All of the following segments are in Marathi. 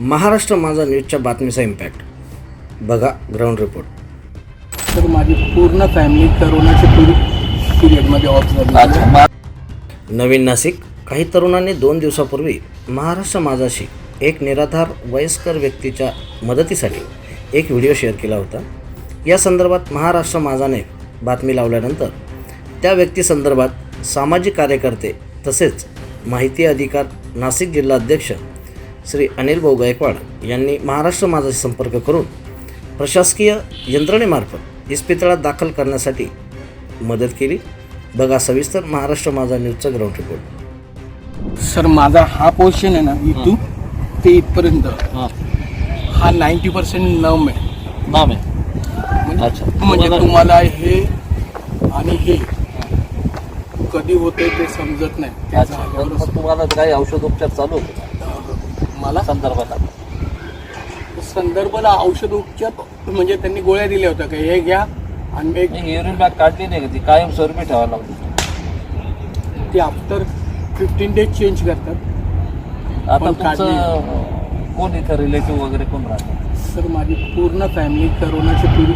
महाराष्ट्र माझा न्यूजच्या बातमीचा इम्पॅक्ट बघा ग्राउंड रिपोर्ट तर माझी पूर्ण फॅमिली करोनाच्या पिरि पिरियडमध्ये ऑफ झाली. नवीन नाशिक काही तरुणांनी दोन दिवसापूर्वी महाराष्ट्र माझाशी एक निराधार वयस्कर व्यक्तीच्या मदतीसाठी एक व्हिडिओ शेअर केला होता. या संदर्भात महाराष्ट्र माझाने बातमी लावल्यानंतर. त्या व्यक्तीसंदर्भात सामाजिक कार्यकर्ते तसेच माहिती अधिकार नाशिक जिल्हा अध्यक्ष श्री अनिल भाऊ गायकवाड यांनी महाराष्ट्र माझाशी संपर्क करून प्रशासकीय यंत्रणेमार्फत इस्पितळात दाखल करण्यासाठी मदत केली. बघा सविस्तर महाराष्ट्र माझा न्यूजचा ग्राउंड रिपोर्ट. सर माझा हा पोर्शन आहे ना इथून ते इथपर्यंत. हा. नाईन्टी पर्सेंट नम आहे. नाम आहे. म्हणजे अच्छा. म्हणजे तुम्हाला- हे आणि हे कधी होते ते समजत नाही. ते अच्छा. झाल्यावर मग तुम्हाला काही औषधोपचार चालू होते का? मला? संदर्भात संदर्भाला औषध उपचार म्हणजे त्यांनी गोळ्या दिल्या होत्या का? हे घ्या आणि एक नाही युरिन बॅग काढली नाही का ती? कायम स्वरूपी ठेवायला लागली ते आफ्टर फिफ्टीन डेज चेंज करतात. आता पण तुमचं कोण इथं रिलेटिव्ह वगैरे कोण राहतं? सर माझी पूर्ण फॅमिली करोनाच्या पिरि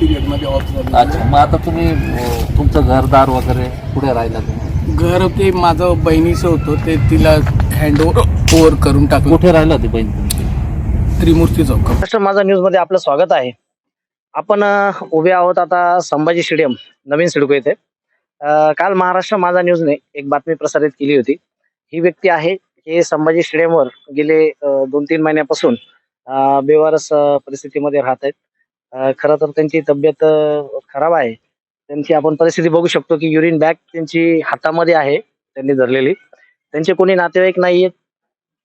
पिरियडमध्ये ऑफ झाली. अच्छा मग आता तुम्ही अं, तुमचं घरदार वगैरे कुठे राहिला तुम्ही? घर ते माझं बहिणीचं होतं ते तिला हँड ओव्हर करून टाकलं. कुठे राहिला ती बहीण तुमची? त्रिमूर्ती चौक. महाराष्ट्र माझा न्यूजमध्ये आपलं स्वागत आहे. आपण अ, उभे आहोत आता संभाजी स्टेडियम नवीन सिडको येथे. अ, काल महाराष्ट्र माझा न्यूजने एक बातमी प्रसारित केली होती. ही व्यक्ती आहे हे संभाजी स्टेडियमवर गेले अ, दोन तीन महिन्यापासून अ, बेवारस अ, परिस्थितीमध्ये राहत आहेत. खरं तर त्यांची तब्येत खराब आहे. त्यांची आपण परिस्थिती बघू शकतो की युरिन बॅग त्यांची हातामध्ये आहे त्यांनी धरलेली. त्यांचे कोणी नातेवाईक नाही आहेत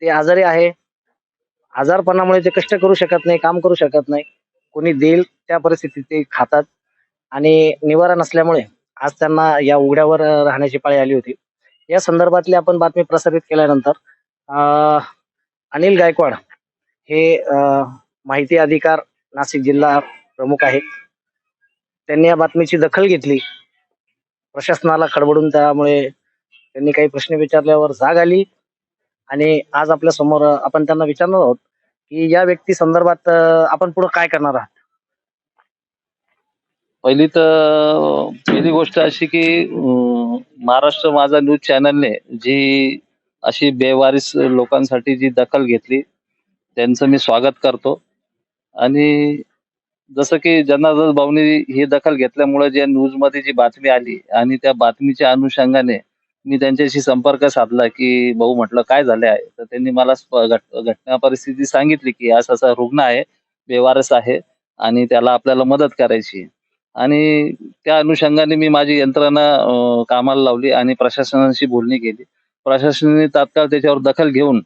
ते आजारी आहे. आजारपणामुळे ते कष्ट करू शकत नाही काम करू शकत नाही. कोणी देईल त्या परिस्थितीत ते खातात. आणि निवारा नसल्यामुळे आज त्यांना या उघड्यावर राहण्याची पाळी आली होती. या संदर्भातली आपण बातमी प्रसारित केल्यानंतर अनिल गायकवाड हे माहिती अधिकार नाशिक जिल्हा प्रमुख आहेत त्यांनी या बातमीची दखल घेतली. प्रशासनाला खडबडून त्यामुळे त्यांनी काही प्रश्न विचारल्यावर जाग आली. आणि आज आपल्यासमोर आपण त्यांना विचारणार आहोत की या व्यक्ती संदर्भात आपण पुढे काय करणार आहात? पहिली तर पहिली गोष्ट अशी की महाराष्ट्र माझा न्यूज चॅनलने जी अशी बेवारीस लोकांसाठी जी दखल घेतली त्यांचं मी स्वागत करतो. आणि जसं की जनार्दन भाऊनी ही दखल घेतल्यामुळे ज्या न्यूजमध्ये जी बातमी आली आणि त्या बातमीच्या अनुषंगाने मी त्यांच्याशी संपर्क साधला की भाऊ म्हटलं काय झाले आहे तर त्यांनी मला घटना परिस्थिती सांगितली की असा असा रुग्ण आहे बेवारस आहे आणि त्याला आपल्याला मदत करायची आणि त्या अनुषंगाने मी माझी यंत्रणा कामाला लावली आणि प्रशासनाशी बोलणी केली. प्रशासनाने तात्काळ त्याच्यावर दखल घेऊन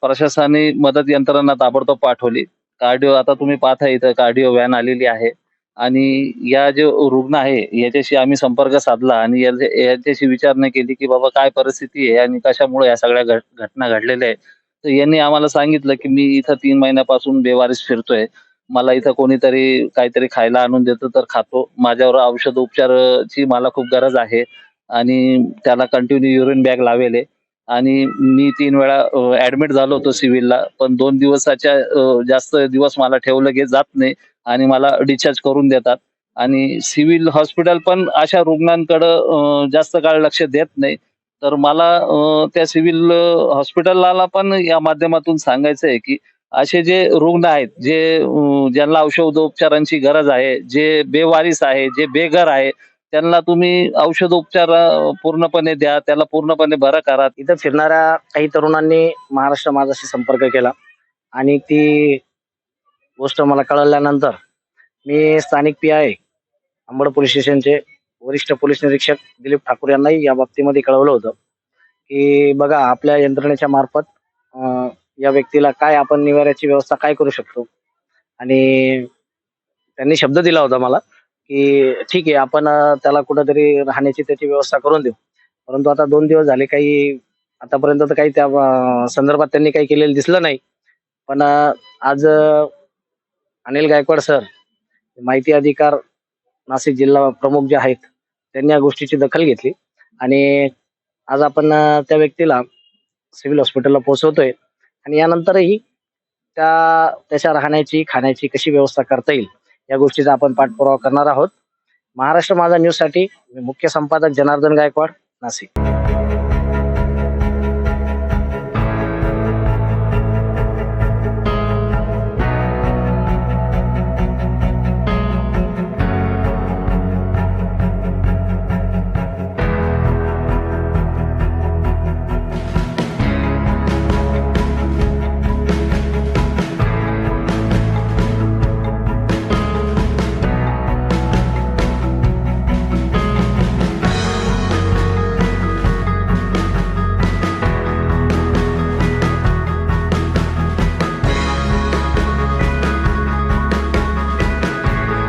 प्रशासनाने मदत यंत्रणा ताबडतोब पाठवली. कार्डिओ आता तुम्ही पाहता इथं कार्डिओ व्हॅन आलेली आहे. आणि या जे रुग्ण आहे याच्याशी आम्ही संपर्क साधला आणि याच्याशी विचारणा केली की बाबा काय परिस्थिती आहे आणि कशामुळे या सगळ्या घटना घडलेल्या आहेत. तर यांनी आम्हाला सांगितलं की मी इथं तीन महिन्यापासून बेवारीस फिरतोय. मला इथं कोणीतरी काहीतरी खायला आणून देतं तर खातो. माझ्यावर औषध उपचाराची मला खूप गरज आहे. आणि त्याला कंटिन्यू युरिन बॅग लावेल. आहे. आणि मी तीन वेळा ऍडमिट झालो होतो सिव्हिलला पण दोन दिवसाच्या जास्त दिवस मला ठेवलं गे जात नाही आणि मला डिस्चार्ज करून देतात. आणि सिव्हिल हॉस्पिटल पण अशा रुग्णांकडं जास्त काळ लक्ष देत नाही. तर मला त्या सिव्हिल हॉस्पिटलला पण या माध्यमातून सांगायचं आहे की असे जे रुग्ण आहेत जे ज्यांना औषधोपचारांची गरज आहे जे बेवारीस आहे जे बेघर आहे त्यांना तुम्ही औषधोपचार उपचार पूर्णपणे द्या त्याला पूर्णपणे बरं करा. इथं फिरणाऱ्या काही तरुणांनी महाराष्ट्र माझाशी संपर्क केला. आणि ती गोष्ट मला कळल्यानंतर मी स्थानिक पी आय अंबड पोलीस स्टेशनचे वरिष्ठ पोलीस निरीक्षक दिलीप ठाकूर यांनाही या बाबतीमध्ये कळवलं होतं की बघा आपल्या यंत्रणेच्या मार्फत या व्यक्तीला काय आपण निवाऱ्याची व्यवस्था काय करू शकतो? आणि त्यांनी शब्द दिला होता मला. की ठीक आहे आपण त्याला कुठंतरी राहण्याची त्याची व्यवस्था करून देऊ. परंतु आता दोन दिवस झाले काही आतापर्यंत तर काही त्या संदर्भात त्यांनी काही केलेलं दिसलं नाही. पण आज अनिल गायकवाड सर माहिती अधिकार नाशिक जिल्हा प्रमुख जे आहेत त्यांनी या गोष्टीची दखल घेतली. आणि आज आपण त्या व्यक्तीला सिव्हिल हॉस्पिटलला पोहोचवतोय. आणि यानंतरही त्या त्याच्या राहण्याची खाण्याची कशी व्यवस्था करता येईल या गोष्टीचा आपण पाठपुरावा करणार आहोत. महाराष्ट्र माझा न्यूजसाठी मुख्य संपादक जनार्दन गायकवाड नाशिक.